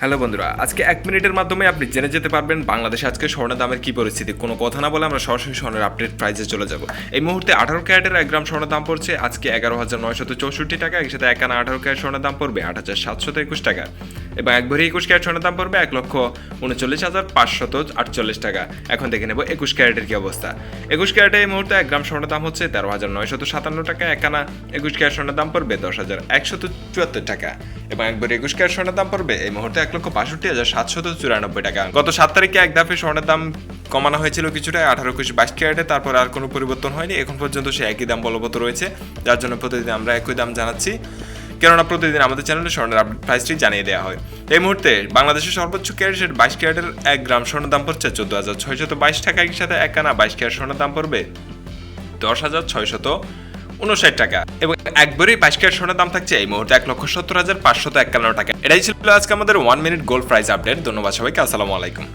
Hello বন্ধুরা, আজকে এক মিনিটের মাধ্যমে আপনি জেনে যেতে পারবেন বাংলাদেশে আজকে স্বর্ণের দামের কি পরিস্থিতি। কোনো কথা না বলে আমরা সরাসরি স্বর্ণের আপডেট প্রাইসে চলে যাব। এই মুহূর্তে আঠারো ক্যারেটের এক গ্রাম স্বর্ণের দাম পড়ছে আজকে এগারো হাজার নয়শত চৌষট্টি টাকা একসাথে একানা আঠারো ক্যারেট স্বর্ণের দাম পড়বে আট হাজার সাতশত একুশ টাকা। এবং এক ভরি একুশ ক্যারেট স্বর্ণের দাম পড়বে এক লক্ষ উনচল্লিশ হাজার পাঁচশত আটচল্লিশ টাকা। এখন দেখে নেব একুশ ক্যারেটের কি অবস্থা। একুশ ক্যারেটে এই মুহূর্তে এক গ্রাম স্বর্ণের দাম হচ্ছে তেরো হাজার নয়শত সাতান্ন টাকা একানা একুশ ক্যারেট স্বর্ণের দাম পড়বে দশ হাজার একশত চুয়াত্তর টাকা। এবং একবার একুশ ক্যারেট স্বর্ণের দাম পড়বে এই মুহূর্তে এক লক্ষ বাষট্টি হাজার সাতশত চুরানব্বই টাকা। গত সাত তারিখে এক ধাপে স্বর্ণের দাম কমানো হয়েছিল কিছুটা, আঠারো একুশ বাইশ ক্যারেটে, তারপর আর কোনো পরিবর্তন হয়নি। এখন পর্যন্ত সে একই দাম বলবৎ রয়েছে। যার জন্য প্রতিদিন আমরা একই দাম জানাচ্ছি। কেননা প্রতিদিন আমাদের চ্যানেলে স্বর্ণের আপডেট প্রাইসটি জানিয়ে দেওয়া হয়। এই মুহূর্তে বাংলাদেশের সর্বোচ্চ ক্যারেটের বাইশ ক্যারেটের এক গ্রাম স্বর্ণের দাম পড়ছে চোদ্দ হাজার ছয়শত বাইশ টাকা। সাথে এক আনা বাইশ ক্যারেট স্বর্ণের দাম পড়বে দশ হাজার ছয়শত উনষাট টাকা। এবং একবারই বাইশ ক্যারেট সোনার দাম থাকছে এই মুহূর্তে এক লক্ষ সত্তর হাজার পাঁচশত একান্ন টাকা। এটাই ছিল আজকে আমাদের one minute gold price update ধন্যবাদ সবাইকে, আসসালামু আলাইকুম।